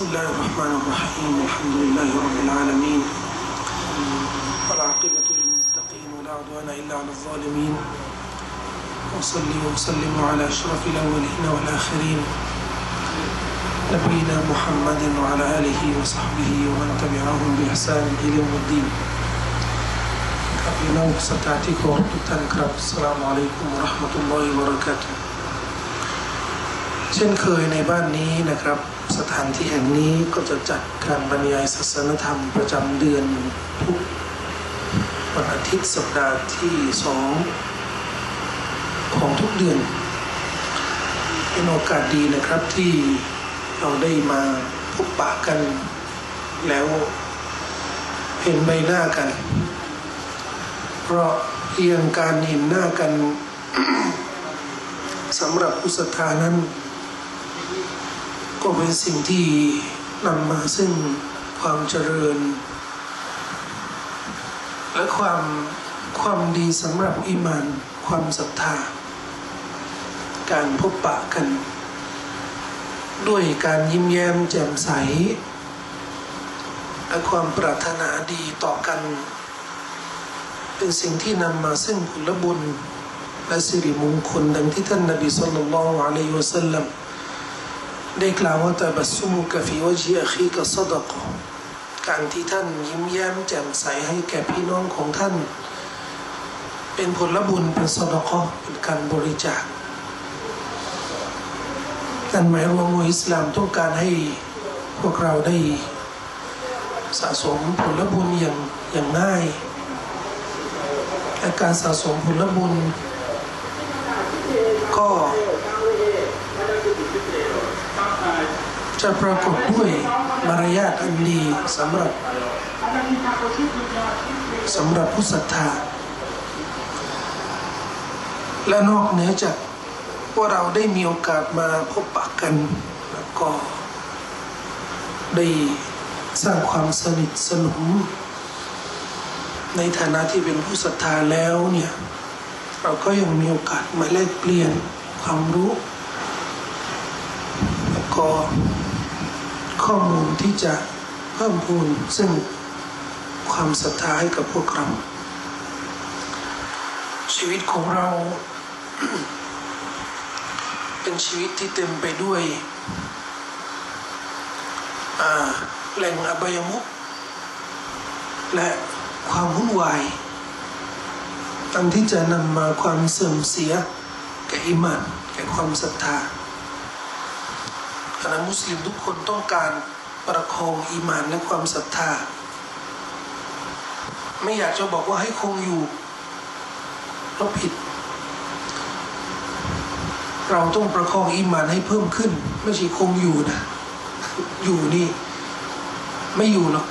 بسم الله الرحمن الرحيم الحمد لله رب العالمين والعاقبة للمتقين ولا عدوان إلا على الظالمين وصلي وسلم على أشرف الأولين والآخرين نبينا محمد وعلى آله وصحبه ومن تبعهم بإحسان إلى يوم الدين ครับพี่น้องสถานที่เคารพทุกท่านครับอัสสลามุอะลัยกุมวะเราะห์มะตุลลอฮิวะบะเราะกาตุฮ์เช่นเคยในบ้านนี้นะครับ ส ถานที่แห่งนี้ก็จะจัดการบรรยายศาสนธรรมประจำเดือนทุกวันอาทิตย์สัปดาห์ที่สองของทุกเดือน เป็นโอกาสดีนะครับที่เราได้มาพบปะกัน แล้วเห็นใบหน้ากัน เพราะเพียงการเห็นหน้ากันสำหรับผู้ศรัทธานั้น ก็เป็นสิ่งที่นำมาซึ่งความเจริญ และความความดีสำหรับอิมานความศรัทธา การพบปะกัน ด้วยการยิ้มแย้มแจ่มใส และความปรารถนาดีต่อกัน เป็นสิ่งที่นำมาซึ่งผลบุญและสิริมงคลดังที่ท่านนบีสุลต่านละอะลัยฮิวะสัลลัม ได้กล่าวว่าตบัสมุกฟีวจีอคีกะซดกการที่ท่านยิ้มแย้มแจ่มใสให้แก่พี่น้องของท่าน เป็นผลบุญเป็นสดกเป็นการบริจาคนั่นหมายรวมว่าอิสลามต้องการให้พวกเราได้สะสมผลบุญอย่างอย่างง่ายและการสะสมผลบุญก็ จะปรากฏด้วยมารยาทอันดีสำหรับสำหรับผู้ศรัทธา และนอกเหนือจากว่าเราได้มีโอกาสมาพบปะกัน แล้วก็ได้สร้างความสนิทสนมในฐานะที่เป็นผู้ศรัทธาแล้วเนี่ย เราก็ยังมีโอกาสมาแลกเปลี่ยนความรู้ แล้วก็ ข้อมูลที่จะเพิ่มพูนซึ่งความศรัทธาให้กับพวกเรา ชีวิตของเรา เป็นชีวิตที่เต็มไปด้วยแหล่งอบายมุขและความวุ่นวายอันที่จะนำมาความเสื่อมเสียแก่อิมานแก่ความศรัทธา คณะมุสลิมทุกคนต้องการประคองอีมานและความศรัทธา ไม่อยากจะบอกว่าให้คงอยู่เราผิด เราต้องประคองอีมานให้เพิ่มขึ้น ไม่ใช่คงอยู่นะ อยู่นี่ ไม่อยู่หรอก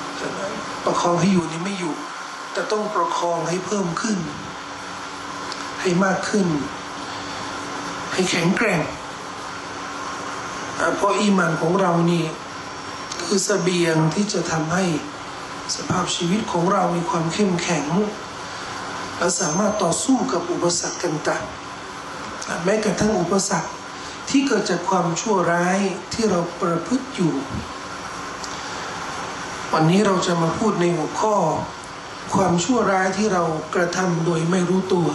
ประคองให้อยู่นี่ไม่อยู่ แต่ต้องประคองให้เพิ่มขึ้น ให้มากขึ้น ให้แข็งแกร่ง เพราะอีมานของเรานี่คือสเสบียงที่จะทำให้สภาพชีวิตของเรามีความเข้มแข็งและสามารถต่อสู้กับอุปสรรคต่างๆแม้กระทั่งอุปสรรคที่เกิดจากความชั่วร้ายที่เราประพฤติอยู่ วันนี้เราจะมาพูดในหัวข้อ ความชั่วร้ายที่เรากระทำโดยไม่รู้ตัว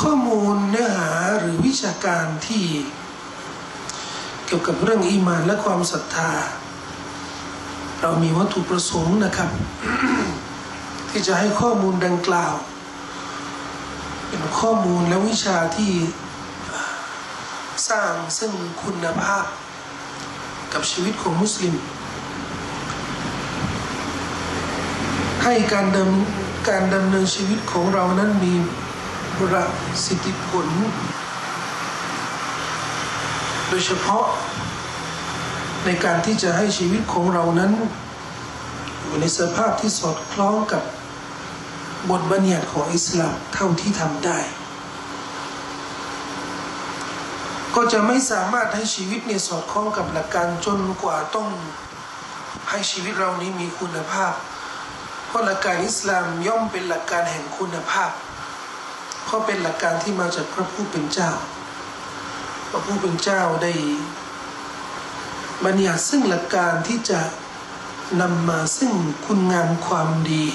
ข้อมูลเนื้อหาหรือวิชา การที่เกี่ยวกับเรื่องอีมานและความศรัทธา เรามีวัตถุประสงค์นะครับ ที่จะให้ข้อมูลดังกล่าว เป็นข้อมูลและวิชาที่สร้างซึ่งคุณภาพ กับชีวิตของมุสลิม ให้การดำการดำเนินชีวิตของเรานั้นมีประสิทธิผล โดยเฉพาะในการที่จะให้ชีวิตของเรานั้น อยู่ในสภาพที่สอดคล้องกับบทบัญญัติของอิสลามเท่าที่ทำได้ ก็จะไม่สามารถให้ชีวิตเนี่ยสอดคล้องกับหลักการจนกว่าต้องให้ชีวิตเรานี้มีคุณภาพ เพราะหลักการอิสลามย่อมเป็นหลักการแห่งคุณภาพ เพราะเป็นหลักการที่มาจากพระผู้เป็นเจ้า ระผู้เป็นเจ้าได้บัญญัติซึ่งหลักการที่จะนำมาซึ่งคุณงามความดี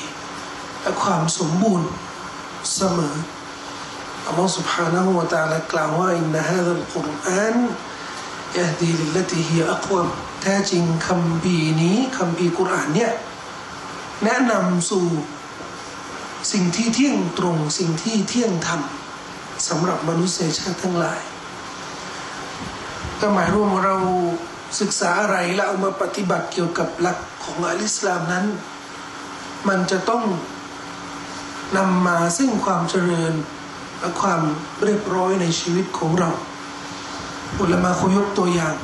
และความสมบูรณ์เสมออัลลอฮฺ سبحانه และ تعالى กล่าวว่าอินนะฮะดัลกุรอานยะดีลิลลติฮิอักวมแท้จริงคำพีนี้คำพีกุรอานเนี่ยแนะนำสู่สิ่งที่เที่ยงตรงสิ่งที่เที่ยงธรรมสำหรับมนุษยชาติทั้งหลาย ก็หมายรวมเราศึกษาอะไรแล้วเอามาปฏิบัติเกี่ยวกับหลักของอัลอิสลามนั้น มันจะต้องนำมาซึ่งความเจริญและความเรียบร้อยในชีวิตของเราอุลมาเขายกตัวอย่าง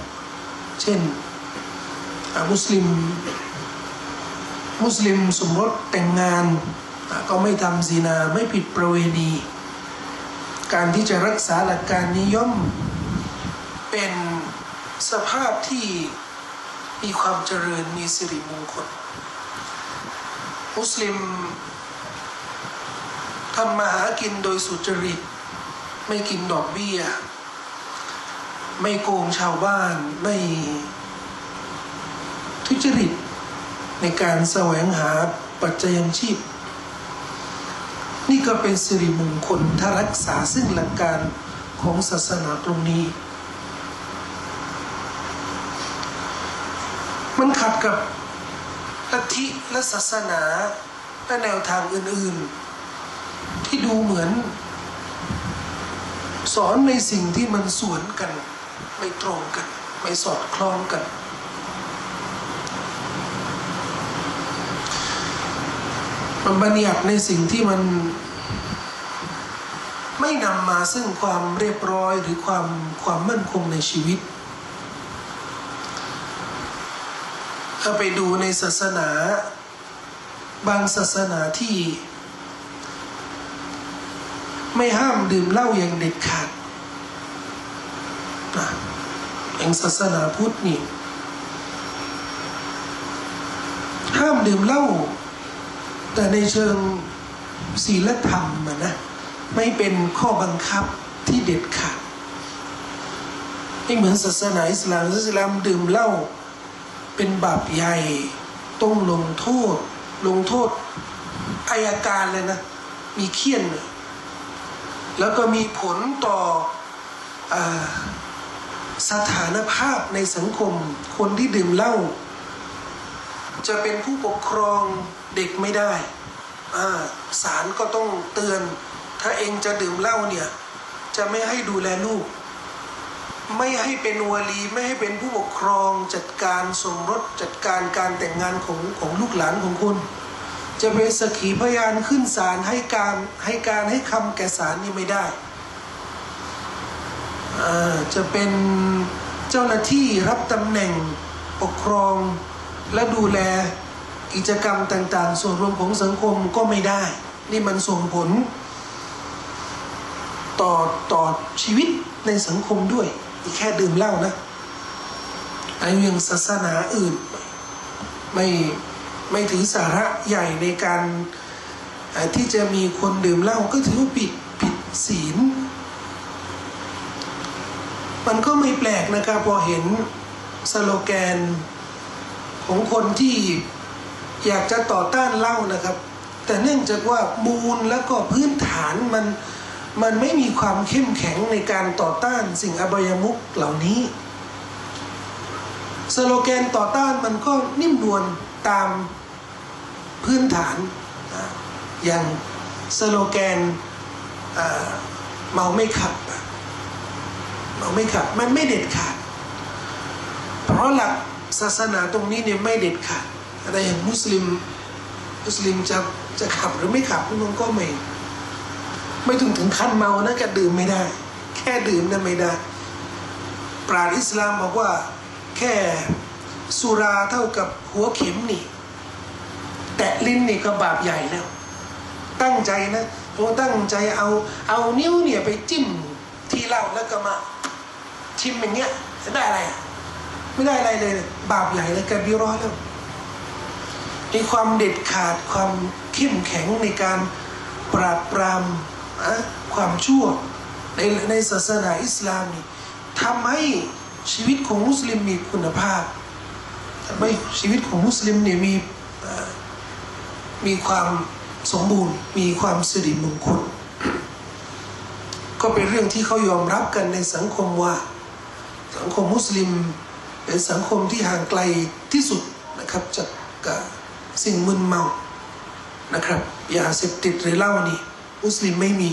เช่นมุสลิม มุสลิมสมรสแต่งงาน ก็ไม่ทำซีนาไม่ผิดประเวณี การที่จะรักษาหลักการนี้ย่อม เป็นสภาพที่มีความเจริญมีสิริมงคล มุสลิมทำมาหากินโดยสุจริต ไม่กินดอกเบี้ย ไม่โกงชาวบ้าน ไม่ทุจริต ในการแสวงหาปัจจัยชีพ นี่ก็เป็นสิริมงคลถ้ารักษาซึ่งหลักการของศาสนาตรงนี้ มันขัดกับลัทธิและศาสนาและแนวทางอื่นๆ ที่ดูเหมือน สอนในสิ่งที่มันสวนกัน ไม่ตรงกัน ไม่สอดคล้องกัน มันบัญญัติในสิ่งที่มันไม่นำมาซึ่งความเรียบร้อยหรือความความมั่นคงในชีวิต ถ้าไปดูในศาสนา บางศาสนาที่ ไม่ห้ามดื่มเหล้าอย่างเด็ดขาดนะอย่างศาสนาพุทธนี่ห้ามดื่มเหล้าแต่ในเชิงศีลธรรมนะไม่เป็นข้อบังคับที่เด็ดขาดไม่เหมือนศาสนาอิสลามอิสลามดื่มเหล้า เป็นบาปใหญ่ ต้องลงโทษ ลงโทษอายการเลยนะ มีเคี่ยนเลยแล้วก็มีผลต่ออสถานภาพในสังคม คนที่ดื่มเหล้าจะเป็นผู้ปกครองเด็กไม่ได้ศาลก็ต้องเตือน ถ้าเองจะดื่มเหล้าเนี่ย จะไม่ให้ดูแลลูก ไม่ให้เป็นวลีไม่ให้เป็นผู้ปกครองจัดการสมรสจัดการการแต่งงานของของลูกหลานของคุณ จะเป็นสกีพยานขึ้นศาลให้การให้การให้คำแก่ศาลนี่ไม่ได้จะเป็นเจ้าหน้าที่รับตำแหน่งปกครองและดูแลกิจกรรมต่างๆ ส่วนรวมของสังคมก็ไม่ได้ นี่มันส่งผลต่อต่อชีวิตในสังคมด้วย แค่ดื่มเหล้านะไอ้ยังศาสนาอื่น ไม่ไม่ถือสาระใหญ่ในการที่จะมีคนดื่มเหล้าก็ถือผิดผิดศีล มันก็ไม่แปลกนะครับพอเห็นสโลแกนของคนที่อยากจะต่อต้านเหล้านะครับ แต่เนื่องจากว่ามูลแล้วก็พื้นฐานมัน มันไม่มีความเข้มแข็งในการต่อต้านสิ่งอบายมุขเหล่านี้สโลแกนต่อต้านมันก็นิ่มนวลตามพื้นฐาน อย่างสโลแกนเมาไม่ขับเมาไม่ขับมันไม่เด็ดขาด เพราะหลักศาสนาตรงนี้เนี่ยไม่เด็ดขาดอะไรอย่างมุสลิมมุสลิมจะจะขับหรือไม่ขับมันก็ไม่ ไม่ถึงถึงขั้นเมานะแค่ดื่มไม่ได้ แค่ดื่มนั่นไม่ได้ ปราชญ์อิสลามบอกว่า แค่สุราเท่ากับหัวเข็มนี่ แตะลิ้นนี่ก็บาปใหญ่แล้ว ตั้งใจนะโอ้ตั้งใจเอาเอานิ้วเนี่ยไปจิ้มที่เหล้าแล้วก็มาชิมอย่างเงี้ยจะได้อะไร ไม่ได้อะไรเลยบาปใหญ่เลยกันบิร้อยแล้วมีความเด็ดขาดความเข้มแข็งในการปราบปราม ความชั่วในในศาสนาอิสลามนี่ทำให้ชีวิตของมุสลิมมีคุณภาพทำให้ชีวิตของมุสลิมเนี่ยมีมีความสมบูรณ์ มีความสิริมงคลก็เป็นเรื่องที่เขายอมรับกันในสังคมว่า สังคมมุสลิมเป็นสังคมที่ห่างไกลที่สุดนะครับจากสิ่งมึนเมานะครับยาเสพติดหรือเหล้านี่ มุสลิมไม่มี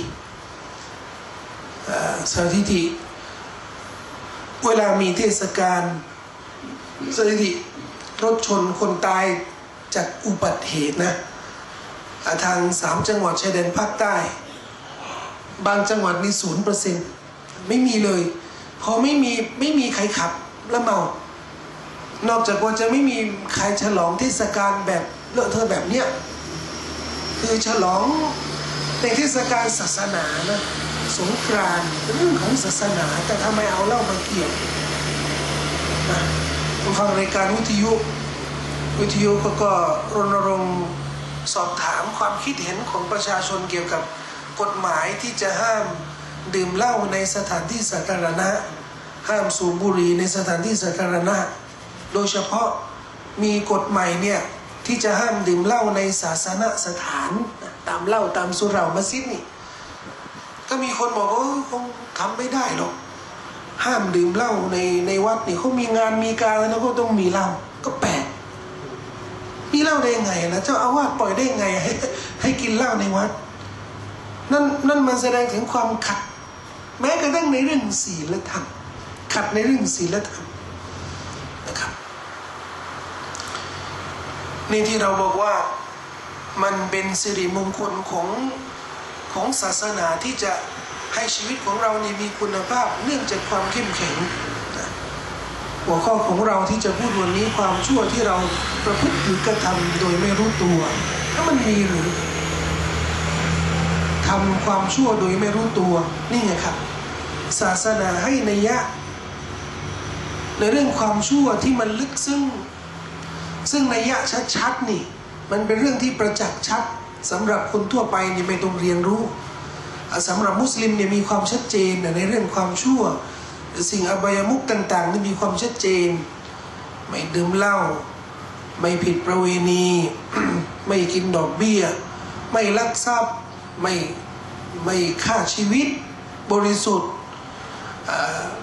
เอ่อสถิติเวลามีเทศกาลสถิติรถชนคนตายจากอุบัติเหตุนะทางสามจังหวัดชายแดนภาคใต้ บางจังหวัดมีศูนย์เปอร์เซ็นต์ไม่มีเลย พอไม่มีไม่มีใครขับแล้วเมานอกจากว่าจะไม่มีใครฉลองเทศกาลแบบเลอะเทอะแบบเนี้ยคือฉลอง ในเทศกาลศาสนานะสงกรานต์เรื่องของศาสนาแต่ทำไมเอาเหล้ามาเกี่ยวนะผมฟังรายการวิทยุวิทยุก็ก็รณรงค์สอบถามความคิดเห็นของประชาชนเกี่ยวกับกฎหมายที่จะห้ามดื่มเหล้าในสถานที่สาธารณะ ห้ามสูบบุหรี่ในสถานที่สาธารณะ โดยเฉพาะมีกฎใหม่เนี่ยที่จะห้ามดื่มเหล้าในศาสนสถาน ตามเหล้าตามสุรามัสยิดนี่ ก็มีคนบอกว่าคงทำไม่ได้หรอกห้ามดื่มเหล้าในในวัดนี่เขามีงานมีการแล้วก็ต้องมีเหล้าก็แปลกมีเหล้าได้ยังไงนะเจ้าอาวาสปล่อยได้ไงให้ให้กินเหล้าในวัดนั่นนั่นมันแสดงถึงความขัด แม้กระทั่งในเรื่องศีลธรรมขัดในเรื่องศีลธรรมนะครับนี่ที่เราบอกว่า มันเป็นสิริมงคลของของศาสนาที่จะให้ชีวิตของเรานี่มีคุณภาพเนื่องจากความเข้มแข็ง หัวข้อของเราที่จะพูดวันนี้ความชั่วที่เราประพฤติหรือกระทำโดยไม่รู้ตัวถ้ามันมีหรือทำความชั่วโดยไม่รู้ตัวนี่ไงครับ ศาสนาให้นัยยะ ในเรื่องความชั่วที่มันลึกซึ้งซึ่งนัยยะชัดๆนี่ มันเป็นเรื่องที่ประจักษ์ชัดสำหรับคนทั่วไปเนี่ยไม่ต้องเรียนรู้สำหรับมุสลิมเนี่ยมีความชัดเจนในเรื่องความชั่ว สิ่งอบายมุกต่างๆนี่มีความชัดเจน ไม่ดื่มเหล้าไม่ผิดประเวณี ไม่กินดอกเบี้ย ไม่ลักทรัพย์ไม่ไม่ฆ่าชีวิตบริสุทธิ์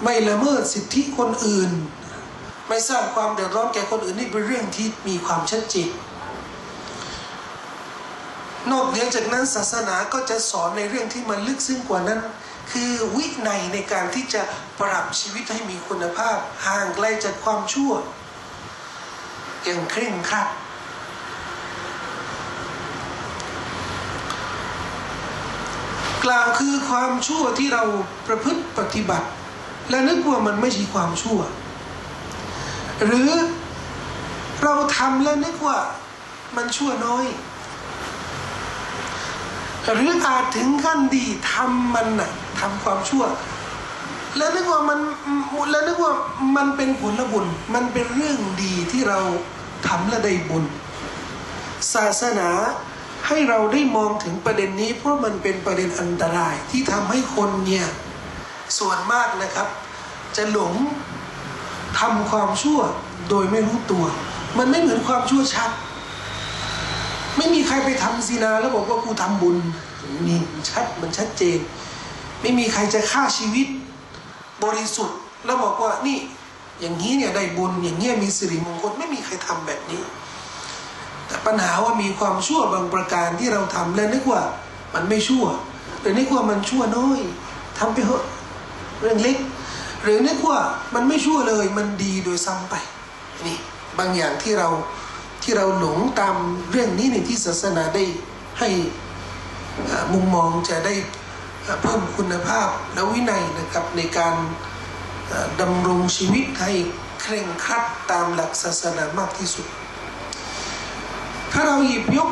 ไม่ละเมิดสิทธิคนอื่น ไม่สร้างความเดือดร้อนแก่คนอื่นนี่เป็นเรื่องที่มีความชัดเจน นอกเหนือจากนั้นศาสนาก็จะสอนในเรื่องที่มันลึกซึ้งกว่านั้น คือวินัยในการที่จะปรับชีวิตให้มีคุณภาพห่างไกลจากความชั่ว อย่างเคร่งครัดกล่าวคือความชั่วที่เราประพฤติปฏิบัติ และนึกว่ามันไม่ใช่ความชั่ว หรือเราทำแล้วนึกว่ามันชั่วน้อย หรืออาจถึงขั้นดีทำมันน่ะทำความชั่ว แล้วนึกว่ามันแล้วนึกว่ามันเป็นผลบุญ มันเป็นเรื่องดีที่เราทำและได้บุญ ศาสนาให้เราได้มองถึงประเด็นนี้ เพราะมันเป็นประเด็นอันตรายที่ทำให้คนเนี่ยส่วนมากนะครับ จะหลงทำความชั่วโดยไม่รู้ตัว มันไม่เหมือนความชั่วชัด ไม่มีใครไปทำซีนาแล้วบอกว่ากูทำบุญนี่ชัดมันชัดเจน ไม่มีใครจะฆ่าชีวิต บริสุทธิ์แล้วบอกว่านี่อย่างนี้เนี่ยได้บุญอย่างเงี้ยมีสิริมงคลไม่มีใครทำแบบนี้ แต่ปัญหาว่ามีความชั่วบางประการที่เราทำแล้วนึกว่ามันไม่ชั่ว หรือนึกว่ามันชั่วน้อยทำไปเถอะเรื่องเล็ก หรือนึกว่ามันไม่ชั่วเลยมันดีโดยซ้ำไปนี่บางอย่างที่เรา ที่เราหลงตามเรื่องนี้ในที่ศาสนาได้ให้มุมมองจะได้เพิ่มคุณภาพและวินัยนะครับในการดำรงชีวิตให้เคร่งครัดตามหลักศาสนามากที่สุด ถ้าเราหยิบยก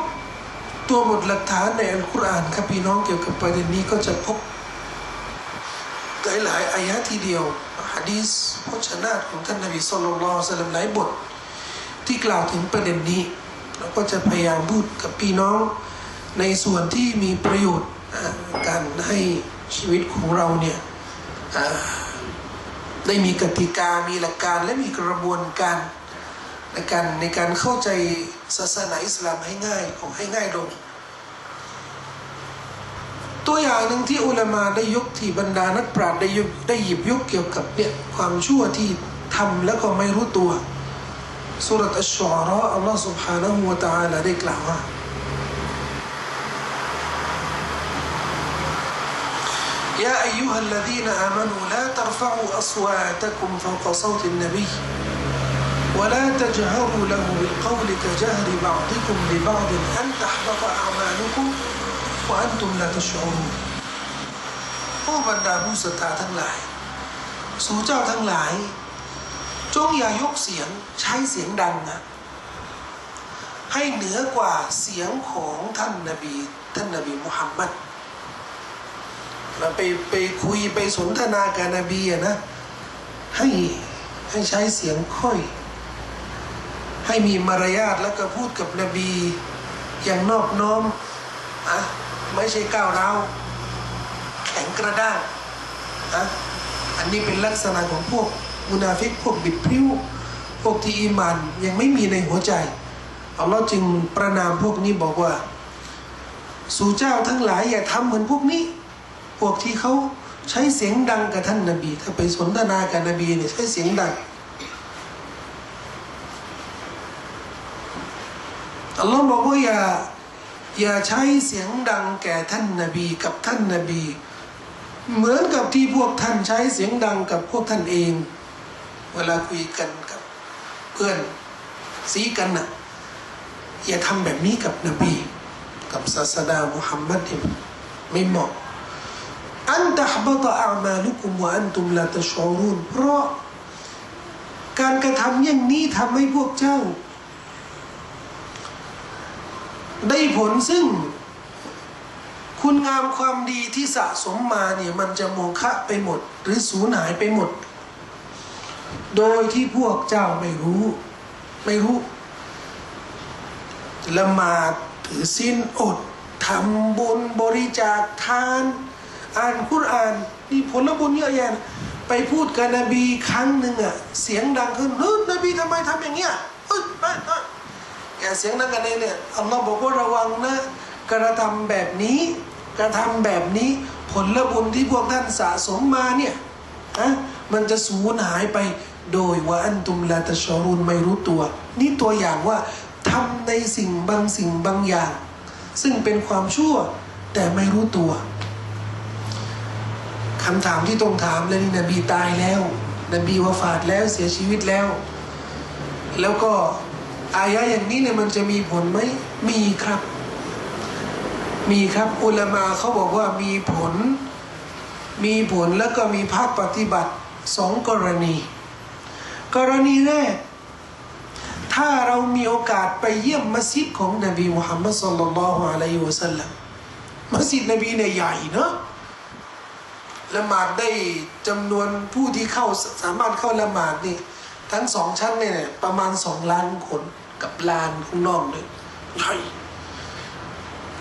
ตัวบทหลักฐานในอัลกุรอานครับพี่น้องเกี่ยวกับประเด็นนี้ก็จะพบหลายหลายๆอายะทีเดียวฮะดีสพจนาของท่านนบีสุลต่านละสัลลัมหลายบท ที่กล่าวถึงประเด็นนี้ เราก็จะพยายามพูดกับพี่น้อง ในส่วนที่มีประโยชน์การให้ชีวิตของเราเนี่ยได้มีกติกา มีหลักการและมีกระบวนการในการในการเข้าใจศาสนาอิสลามให้ง่ายของให้ง่ายลง ตัวอย่างหนึ่งที่อุลามาได้ยกที่บรรดานักปราชญ์ได้ยกได้หยิบยกเกี่ยวกับเนี่ยความชั่วที่ทำแล้วก็ไม่รู้ตัว สุรอัชชอราอัลลอฮ์ سبحانه และ تعالى ได้กล่าวว่า يا أيها الذين آمنوا لا ترفعوا أصواتكم فوق صوت النبي ولا تجهروا له بالقول كجهر بعضكم لبعض أن تحبط أعمالكم وأنتم لا تشعرون ผู้บรรดาผู้ศรัทธาทั้งหลาย สู่เจ้าทั้งหลาย จงอย่ายกเสียงใช้เสียงดังนะ ให้เหนือกว่าเสียงของท่านนบีท่านนบีมุฮัมมัดเราไปไปคุยไปสนทนากับนบีนะ ให้ให้ใช้เสียงค่อย ให้มีมารยาทแล้วก็พูดกับนบีอย่างนอบน้อมอะไม่ใช่ก้าวร้าวแข็งกระด้างอะอันนี้เป็นลักษณะของพวก มุนาฟิกพวกบิดพริ้ว พวกที่อีมันยังไม่มีในหัวใจ อัลลอฮ์จึงประนามพวกนี้บอกว่า สู่เจ้าทั้งหลายอย่าทำเหมือนพวกนี้ พวกที่เขาใช้เสียงดังกับท่านนบี ถ้าไปสนทนากับนบีเนี่ยใช้เสียงดังอัลลอฮ์บอกว่าอย่าอย่าใช้เสียงดังแก่ท่านนบีกับท่านนบี เหมือนกับที่พวกท่านใช้เสียงดังกับพวกท่านเอง เวลาคุยกันกับเพื่อนซีกันน่ะอย่าทำแบบนี้กับนบี กับศาสดามุฮัมมัดไม่เหมาะอันตะฮบตะอามาลุกุมวะอันตุมลาตะชอรุนเพราะการกระทำอย่างนี้ทำให้พวกเจ้า ได้ผลซึ่ง คุณงามความดีที่สะสมมาเนี่ยมันจะโมฆะไปหมด หรือสูญหายไปหมด โดยที่พวกเจ้าไม่รู้ ไม่รู้ละหมาดถือศีลอดทำบุญบริจาคทาน อ่านคุรอานนี่ผลบุญเยอะแยะไปพูดกับนบีครั้งหนึ่งอะเสียงดังขึ้นเฮ้ยนบีทำไมทำอย่างเงี้ยเฮ้ยเฮ้ยเฮ้ยอย่าเสียงดังกันเองเนี่ยอัลลอฮ์บอกว่าระวังนะกระทำแบบนี้กระทำแบบนี้ผลบุญที่พวกท่านสะสมมาเนี่ยนะมันจะสูญหายไป โดยว่าอันตุมลาตะชอรุนไม่รู้ตัว นี่ตัวอย่างว่าทำในสิ่งบางสิ่งบางอย่าง ซึ่งเป็นความชั่วแต่ไม่รู้ตัวคำถามที่ต้องถามเลยนี่นบีตายแล้ว นบีวาฟาดแล้วเสียชีวิตแล้ว แล้วก็อายะอย่างนี้เนี่ยมันจะมีผลไหมมีครับ มีครับอุลามาเขาบอกว่ามีผล มีผลแล้วก็มีภาคปฏิบัติสองกรณี กรณีแรก ถ้าเรามีโอกาสไปเยี่ยมมัสยิดของนบีมุฮัมมัดสุลลัลลอฮุอะลัยฮิวะสัลลัมมัสยิดนบีเนี่ยใหญ่เนอะละหมาดได้จำนวนผู้ที่เข้าสามารถเข้าละหมาดนี่ ทั้งสองชั้นเนี่ยประมาณสองล้านคนกับลานข้างนอกเลยใหญ่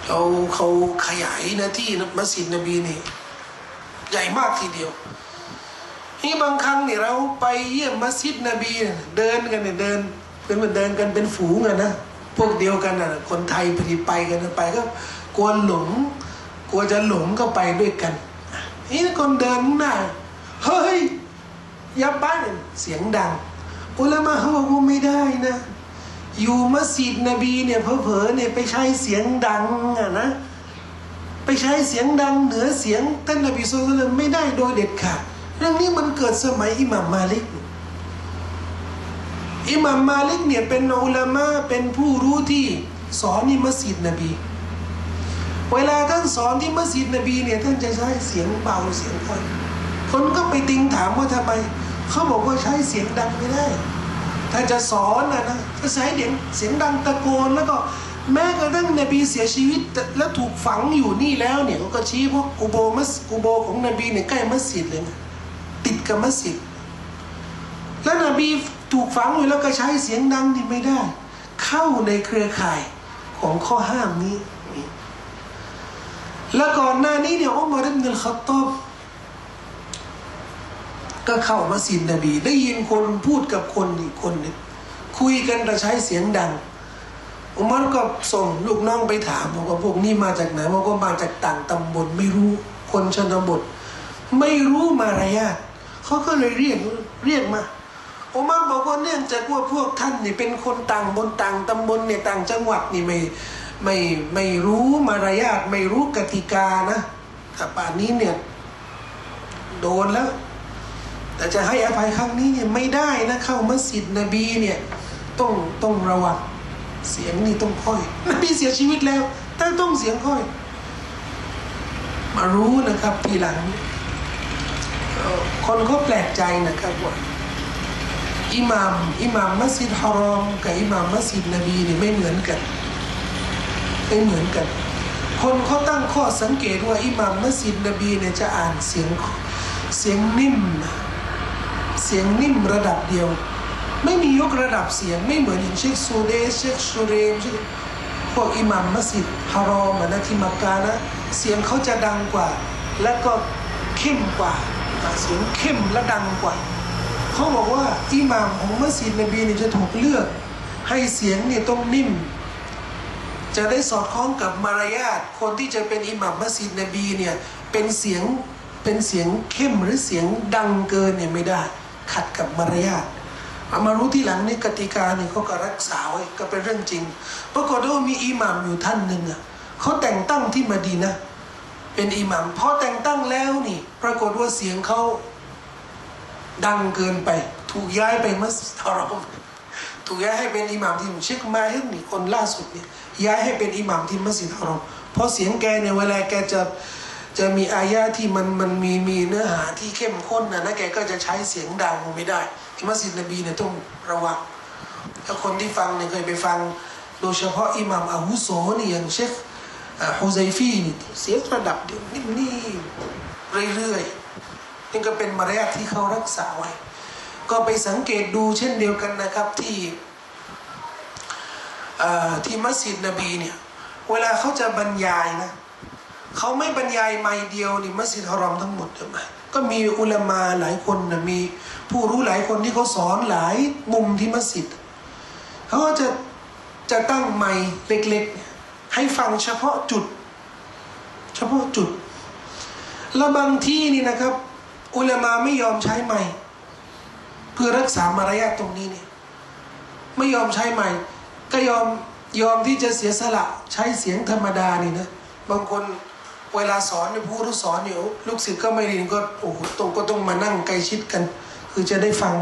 เขาเขาขยายหนะที่มัสยิดนบีนี่ ใหญ่มากทีเดียว นี่บางครั้งเนี่ยเราไปเยี่ยมมัสยิดนบีเดินกันเนี่ยเดินเพื่อนมันเดินกันเป็นฝูงอะนะพวกเดียวกันอะคนไทยพอดีไปกันไปก็กลัวหลงกลัวจะหลงก็ไปด้วยกันนี่คนเดินหน้าเฮ้ยอย่าไปเสียงดังอุลามะเขาบอกว่าไม่ได้นะ อยู่มัสยิดนบีเนี่ยเพอเพอๆเนี่ยไปใช้เสียงดังอะนะไปใช้เสียงดังเหนือเสียงท่านนบีสุลต่านไม่ได้โดยเด็ดขาด เรื่องนี้มันเกิดสมัยอิหม่ามมาลิกอิหม่ามมาลิกเนี่ยเป็นอุลามะเป็นผู้รู้ที่สอนในมัสยิดนบี เวลาท่านสอนที่มัสยิดนบีเนี่ยท่านจะใช้เสียงเบาเสียงค่อยคนก็ไปติงถามว่าทำไม เขาบอกว่าใช้เสียงดังไม่ได้ ถ้าจะสอนนะนะจะใช้เสียงเสียงดังตะโกนแล้วก็แม้กระทั่งนบีเสียชีวิตแล้วถูกฝังอยู่นี่แล้วเนี่ยเขาก็ชี้พวกกูโบมัสกูโบของนบีเนี่ยใกล้มัสยิดเลยนะ ติดกับมัสยิดแล้วนบีถูกฝังอยู่แล้วก็ใช้เสียงดังนี่ไม่ได้ เข้าในเครือข่ายของข้อห้ามนี้ แล้วก่อนหน้านี้เนี่ยอุมารอิบนุลขัตตอบก็เข้ามาสินนบี ได้ยินคนพูดกับคนอีกคนนึงคุยกันแต่ใช้เสียงดังอุมัรก็ส่งลูกน้องไปถามบอกว่าพวกนี้มาจากไหนบอกว่ามาจากต่างตำบลไม่รู้คนชนบท ไม่รู้มารยาท เขาก็เลยเรียกเรียกมาอุมัรบอกว่าเนื่องจากว่าพวกท่านนี่เป็นคนต่างบนต่างตำบลเนี่ยต่างจังหวัดนี่ไม่ไม่ไม่รู้มารยาทไม่รู้กติกานะถ้าป่านนี้เนี่ยโดนแล้ว แต่จะให้อภัยครั้งนี้เนี่ยไม่ได้นะเข้ามัสยิดนบีเนี่ยต้องต้องระวังเสียงนี่ต้องค่อยนบีเสียชีวิตแล้ว แต่ต้องเสียงค่อย มารู้นะครับทีหลัง คนก็แปลกใจนะครับว่าอิหมามอิหมามมัสยิดฮารอมกับอิหมามมัสยิดนบีนี่ไม่เหมือนกันไม่เหมือนกัน คนเขาตั้งข้อสังเกตว่าอิหมามมัสยิดนบีเนี่ยจะอ่านเสียงเสียงนิ่ม เสียงนิ่มระดับเดียว ไม่มียกระดับเสียงไม่เหมือนอย่างเชคซูเดเชคชูเรมเชคพวกอิหมัมมัสยิดฮารอมอะนะที่มักกะนะเสียงเขาจะดังกว่า และก็เข้มกว่า เสียงเข้มและดังกว่าเขาบอกว่าอิหมัมของมัสยิดนบีเนี่ยจะถูกเลือก ให้เสียงเนี่ยต้องนิ่ม จะได้สอดคล้องกับมารยาทคนที่จะเป็นอิหมัมมัสยิดนบีเนี่ยเป็นเสียงเป็นเสียงเข้มหรือเสียงดังเกินเนี่ยไม่ได้ ขัดกับมารยาทเอามารู้ที่หลังนี่กติกาเนี่ยเขาก็รักษาไว้ก็เป็นเรื่องจริงปรากฏว่ามีอิหมัมอยู่ท่านหนึ่งอะเขาแต่งตั้งที่มาดีนะ เป็นอิหมัมพอแต่งตั้งแล้วนี่ ปรากฏว่าเสียงเขาดังเกินไป ถูกย้ายไปมัสยิดฮารอมถูกย้ายให้เป็นอิหม่ามที่เชคมาฮิดนี่คนล่าสุดเนี่ยย้ายให้เป็นอิหม่ามที่มัสยิดฮารอมเพราะเสียงแกเนี่ยเวลาแกจะจะมีอายะที่มันมันมีมีเนื้อหาที่เข้มข้นนะนะแกก็จะใช้เสียงดังไม่ได้ที่มัสยิดนบีเนี่ยต้องระวังถ้าคนที่ฟังเนี่ยเคยไปฟัง โดยเฉพาะอิหม่ามอาวุโสนี่อย่างเชคอ่ ฮุไซฟีนี่เสียงระดับเดียวนิ่มๆเรื่อยๆนี่ก็เป็นมารยาทที่เขารักษาไว้ ก็ไปสังเกตดูเช่นเดียวกันนะครับที่ที่มัสยิดนบีเนี่ยเวลาเขาจะบรรยายนะเขาไม่บรรยายไม่เดียวนี่มัสยิดฮารอมทั้งหมดใช่ไหมก็มีอุลามาหลายคนนะมีผู้รู้หลายคนที่เขาสอนหลายมุมที่มัสยิดเขาก็จะจะตั้งไม้เล็กๆเนี่ย ให้ฟังเฉพาะจุด เฉพาะจุด แล้วบางที่นี่นะครับ อุลามาไม่ยอมใช้ไม้เพื่อรักษามารยาทตรงนี้เนี่ยไม่ยอมใช้ใหม่ ก็ยอมยอมที่จะเสียสละใช้เสียงธรรมดานี่นะบางคนเวลาสอนเนี่ยผู้รู้สอนเนี่ยลูกศิษย์ก็ไม่เรียนก็โอ้โหตรงก็ต้องมานั่งใกล้ชิดกัน คือจะได้ฟัง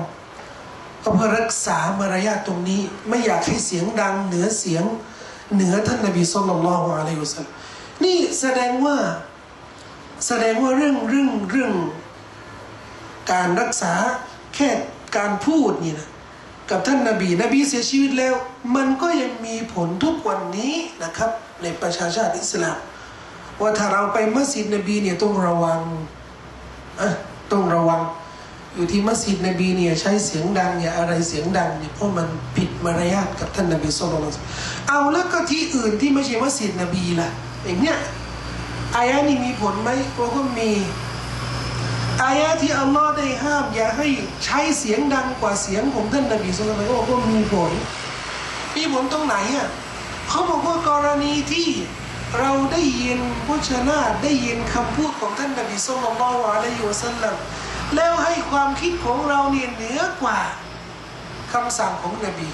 ก็เพื่อรักษามารยาทตรงนี้ ไม่อยากให้เสียงดังเหนือเสียง เหนือท่านนบีสุลต่านละฮ์อะลัยฮิสัลนี่แสดงว่าแสดงว่าเรื่องเรื่องเรื่อง การรักษาแค่การพูดนี่นะกับท่านนาบี นบีเสียชีวิตแล้ว มันก็ยังมีผลทุกวันนี้นะครับ ในประชาชาติอิสลามว่าถ้าเราไปมัสยิดนบีเนี่ยต้องระวังอะต้องระวัง อยู่ที่มัสยิดนบีเนี่ยใช้เสียงดังอย่าอะไรเสียงดังเนี่ยเพราะมันผิดมารยาทกับท่านนบีสุลต่านเอาแล้วก็ที่อื่นที่ไม่ใช่มัสยิดนบีล่ะอย่างเนี้ยอายะนี้มีผลไหมเราก็มีอายะที่อัลลอฮ์ได้ห้าม อย่าให้ใช้เสียงดังกว่าเสียงของท่านนบีสุลต่านก็บอกว่ามีผลมีผลตรงไหนอะเขาบอกว่ากรณีที่เราได้ยินพจนาตได้ยินคำพูดของท่านนบีสุลต่านละอะลัยฮิวะสัลลัม แล้วให้ความคิดของเราเนี่ยเหนือกว่าคำสั่งของนบี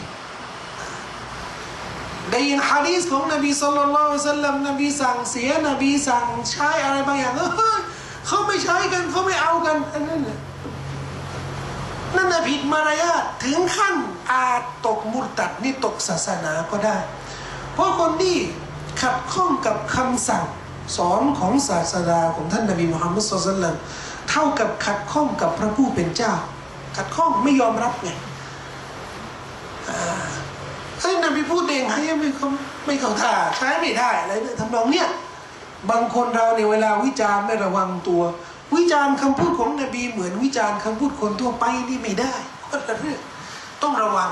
ได้ยินฮะดีษของนบีสุลต่านละสัลลัมนบีสั่งเสียนบีสั่งใช้อะไรบางอย่างเออเขาไม่ใช้กันเขาไม่เอากันอันนั้นน่ะนั่นน่ะผิดมารยาทถึงขั้นอาจตกมุตตัดนี่ตกศาสนาก็ได้ เพราะคนที่ขัดข้องกับคำสั่งสอนของศาสดาของท่านนบีมุฮัมมัดสุลตัลลัม เท่ากับขัดข้องกับพระผู้เป็นเจ้า ขัดข้องไม่ยอมรับไงเฮ้ยนบีพูดเองให้ไม่เขาไม่เข้าท่าใช้ไม่ได้อะไรเนี่ยทำนองเนี้ยบางคนเราเนี่ยเวลาวิจารณ์ไม่ระวังตัว วิจารณ์คำพูดของนบีเหมือนวิจารณ์คำพูดคนทั่วไปนี่ไม่ได้คนละเรื่องต้องระวัง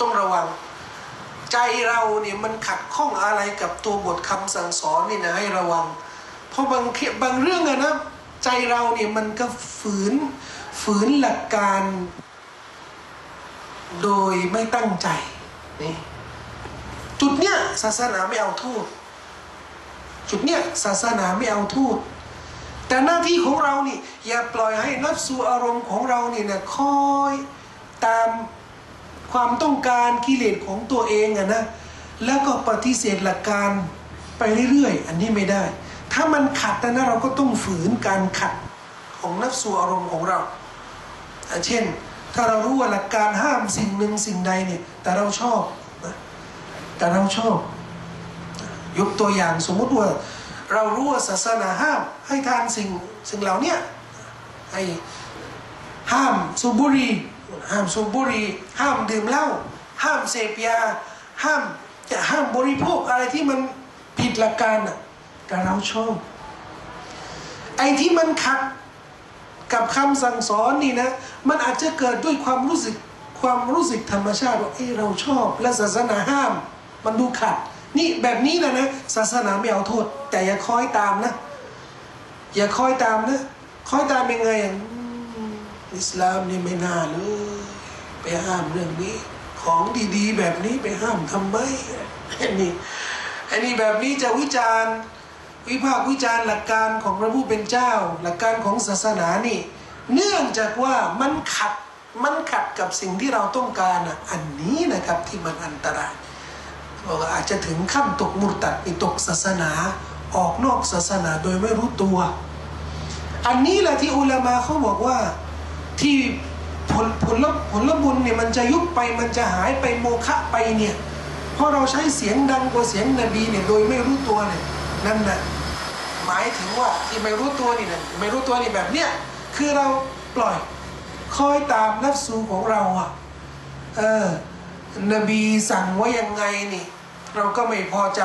ต้องระวัง ใจเราเนี่ยมันขัดข้องอะไรกับตัวบทคำสั่งสอนนี่นะให้ระวัง เพราะบางบางเรื่องอะนะ ใจเราเนี่ยมันก็ฝืนฝืนหลักการ โดยไม่ตั้งใจนี่จุดเนี้ยศาสนาไม่เอาโทษจุดเนี้ยศาสนาไม่เอาโทษแต่หน้าที่ของเรานี่อย่าปล่อยให้นับสู่อารมณ์ของเรานี่นะคอยตามความต้องการกิเลสของตัวเองอะนะแล้วก็ปฏิเสธหลักการไปเรื่อยๆ อันนี้ไม่ได้ ถ้ามันขัดนะเราก็ต้องฝืนการขัดของนับสู่อารมณ์ของเรา เช่น ถ้าเรารู้ว่าหลักการห้ามสิ่งหนึ่งสิ่งใดเนี่ย แต่เราชอบนะแต่เราชอบ ยกตัวอย่างสมมุติว่า เรารู้ว่าศาสนาห้ามให้ทานสิ่งสิ่งเหล่านี้ให้ห้ามสูบบุหรี่ห้ามสูบบุหรี่ห้ามดื่มเหล้าห้ามเสพยา ห้ามจะห้ามบริโภคอะไรที่มันผิดหลักการอะ แต่เราชอบ ไอ้ที่มันขัดกับคำสั่งสอนนี่นะ มันอาจจะเกิดด้วยความรู้สึกความรู้สึกธรรมชาติว่าเออเราชอบ และศาสนาห้าม มันดูขัด นี่แบบนี้นะนะศาสนาไม่เอาโทษ แต่อย่าคอยตามนะ อย่าคอยตามนะคอยตามยังไงอิสลามนี่ไม่น่าเลยไปห้ามเรื่องนี้ ของดีๆ แบบนี้ไปห้ามทำไมอันนี้อันนี้แบบนี้จะวิจารณ์ วิพากษ์วิจารณ์หลักการของพระผู้เป็นเจ้า หลักการของศาสนานี่ เนื่องจากว่ามันขัดมันขัดกับสิ่งที่เราต้องการอะอันนี้นะครับที่มันอันตรายอาจจะถึงขั้นตกมุตัดไปตกศาสนาออกนอกศาสนาโดยไม่รู้ตัว อันนี้แหละที่อุลามาเขาบอกว่าที่ผลผลผลบุญเนี่ยมันจะยุบไปมันจะหายไปโมฆะไปเนี่ยเพราะเราใช้เสียงดังกว่าเสียงนบีเนี่ยโดยไม่รู้ตัวเนี่ยนั่นน่ะ หมายถึงว่าที่ไม่รู้ตัวนี่นะไม่รู้ตัวนี่แบบเนี้ยคือเราปล่อยคอยตามนัฟสูของเราอะเออนบีสั่งว่ายังไงนี่ เราก็ไม่พอใจ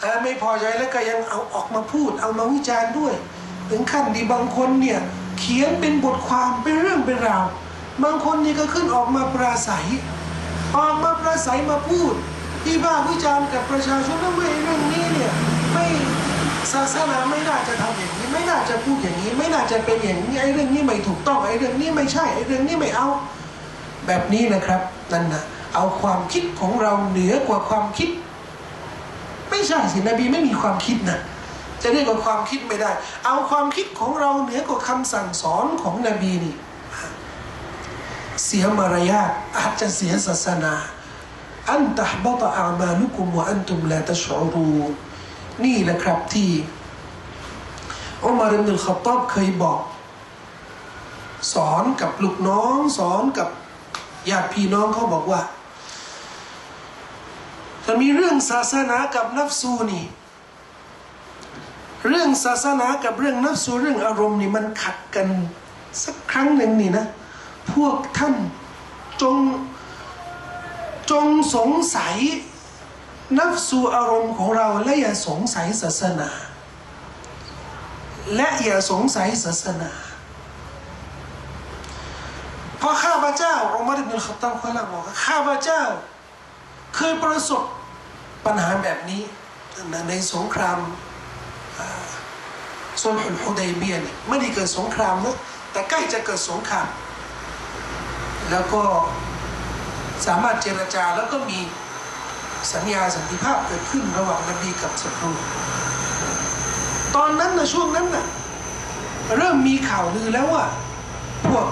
เออไม่พอใจแล้วก็ยังเอาออกมาพูด เอามาวิจารณ์ด้วย ถึงขั้นดีบางคนเนี่ยเขียนเป็นบทความเป็นเรื่องเป็นราวบางคนนี่ก็ขึ้นออกมาปราศัย ออกมาปราศัยมาพูดที่บ้าวิจารณ์กับประชาชนว่าไม่เรื่องนี้เนี่ยไม่ ศาสนาไม่น่าจะทำอย่างนี้ ไม่น่าจะพูดอย่างนี้ ไม่น่าจะเป็นอย่างนี้ไอ้เรื่องนี้ไม่ถูกต้องไอ้เรื่องนี้ไม่ใช่ไอ้เรื่องนี้ไม่เอา แบบนี้นะครับนั่นนะเอาความคิดของเราเหนือกว่าความคิด ไม่ใช่สินบีไม่มีความคิดนะจะเรียกว่าความคิดไม่ได้ เอาความคิดของเราเหนือกว่าคำสั่งสอนของนบีนี่เสียมารยาทอาจจะเสียศาสนาอันตะบตะอามาลุกุมวะอันตุมลาตชอรู นี่แหละครับที่อุมารอิบนุลขตอบเคยบอก สอนกับลูกน้อง สอนกับญาติพี่น้องเขาบอกว่าถ้ามีเรื่องศาสนากับนัฟซูนี่เรื่องศาสนากับเรื่องนัฟสูเรื่องอารมณ์นี่มันขัดกันสักครั้งหนึ่งนี่นะ พวกท่านจงจงสงสัย นัฟสูอารมณ์ของเราและอย่าสงสัยศาสนา และอย่าสงสัยศาสนาเพราะข้าพเจ้าอุมัรอิบนุลขัตตาบเขาเล่าบอกข้าพเจ้า เคยประสบปัญหาแบบนี้ ในสงครามสุลฮุลฮุดัยเบียนไม่ได้เกิดสงครามนะแต่ใกล้จะเกิดสงคราม แล้วก็สามารถเจรจาแล้วก็มี สัญญาสันติภาพเกิดขึ้นระหว่างนบีกับศัตรูตอนนั้นนะช่วงนั้นนะเริ่มมีข่าวลือแล้วว่าพวก